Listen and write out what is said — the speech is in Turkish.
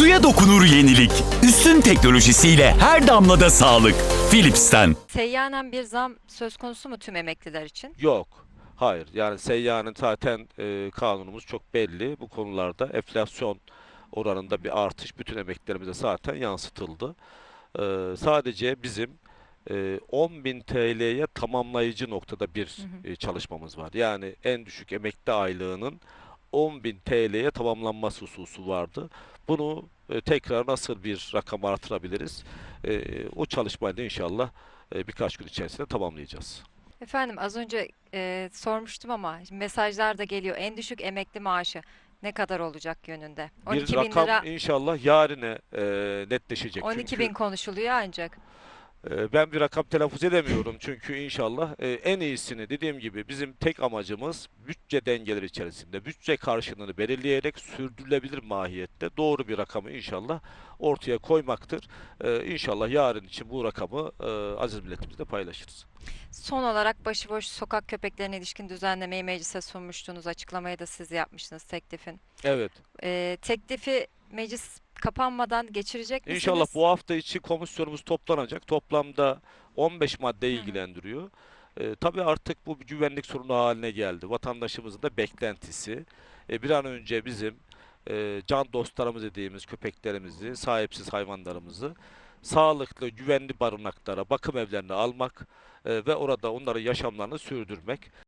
Suya dokunur yenilik. Üstün teknolojisiyle her damlada sağlık. Philips'ten. Seyyanen bir zam söz konusu mu tüm emekliler için? Yok. Hayır. Yani seyyanın zaten e, kanunumuz çok belli. Bu konularda enflasyon oranında bir artış bütün emeklilerimize zaten yansıtıldı. E, sadece bizim e, 10.000 TL'ye tamamlayıcı noktada bir e, çalışmamız var. Yani en düşük emekli aylığının 10.000 TL'ye tamamlanması hususu vardı. Bunu e, tekrar nasıl bir rakam artırabiliriz? E, o çalışmayı da inşallah e, birkaç gün içerisinde tamamlayacağız. Efendim az önce e, sormuştum ama mesajlar da geliyor. En düşük emekli maaşı ne kadar olacak yönünde? Bir 12 bin rakam lira, inşallah yarine e, netleşecek. 12 Çünkü bin konuşuluyor ancak. E, ben bir rakam telaffuz edemiyorum çünkü inşallah e, en iyisini dediğim gibi bizim tek amacımız bütçe dengeleri içerisinde bütçe karşılığını belirleyerek sürdürülebilir mahiyette doğru bir rakamı inşallah ortaya koymaktır. E, inşallah yarın için bu rakamı e, aziz milletimizle paylaşırız. Son olarak başıboş sokak köpeklerine ilişkin düzenlemeyi meclise sunmuştunuz. Açıklamayı da siz yapmıştınız teklifin. Evet. E, teklifi meclis kapanmadan geçirecek misiniz? İnşallah bu hafta içi komisyonumuz toplanacak. Toplamda 15 maddeyi Hı hı. ilgilendiriyor. Ee, tabii artık bu bir güvenlik sorunu haline geldi. Vatandaşımızın da beklentisi. Ee, bir an önce bizim e, can dostlarımız dediğimiz köpeklerimizi, sahipsiz hayvanlarımızı sağlıklı, güvenli barınaklara, bakım evlerine almak e, ve orada onların yaşamlarını sürdürmek.